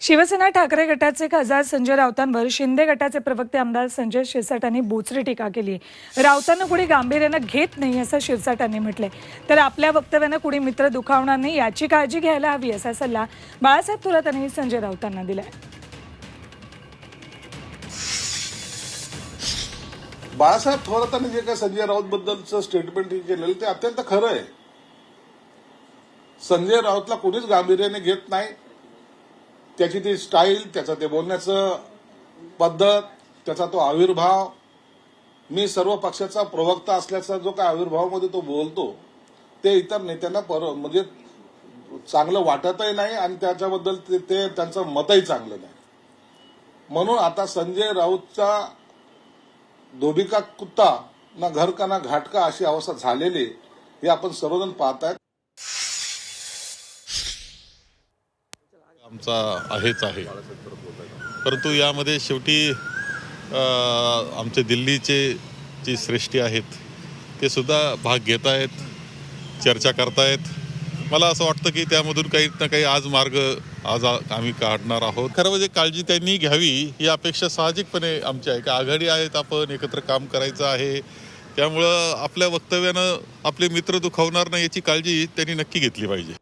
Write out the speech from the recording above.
शिवसेना ठाकरे गटाचे खासदार संजय राऊतांवर शिंदे गटाचे प्रवक्ते आमदार संजय शिरसाटांनी बोचरी टीका केली. आहे राऊतांना कुणी गांभीर्यानं घेत नाही असं शिरसाटांनी म्हटलंय. तर आपल्या वक्तव्यानं कुणी मित्र दुखावणार नाही याची काळजी घ्यायला हवी असा सल्ला बाळासाहेब थोरात यांनी संजय राऊतांना दिलाय. बाळासाहेब थोरातांनी जे काही संजय राऊत बद्दलचं स्टेटमेंट केलेलं ते अत्यंत खरं आहे. संजय राऊतला कोणीच गांभीर्याने घेत नाही. त्याची ती स्टाईल त्याचं ते बोलण्याचं पद्धत त्याचा तो आविर्भाव मी सर्व पक्षाचा प्रवक्ता असल्याचा जो काय आविर्भावामध्ये तो बोलतो ते इतर नेत्यांना पर म्हणजे चांगलं वाटतही नाही आणि त्याच्याबद्दल ते- ते त्यांचं मतही चांगलं नाही. म्हणून आता संजय राऊतचा धोबिका कुत्ता ना घर का ना घाटका अशी अवस्था झालेली हे आपण सर्वजण पाहतायत. आमचा आहेच आहे. परंतु यामध्ये शेवटी आमचे दिल्लीचे जे श्रेष्ठी आहेत ते सुद्धा भाग घेत आहेत चर्चा करतायत. मला असं वाटतं की त्यामधून काही ना काही आज मार्ग आज आम्ही काढणार आहोत. खरं म्हणजे काळजी त्यांनी घ्यावी ही अपेक्षा साहजिकपणे आमची आहे. का आघाडी आहेत आपण एकत्र काम करायचं आहे. त्यामुळं आपल्या वक्तव्यानं आपले मित्र दुखावणार नाही याची काळजी त्यांनी नक्की घेतली पाहिजे.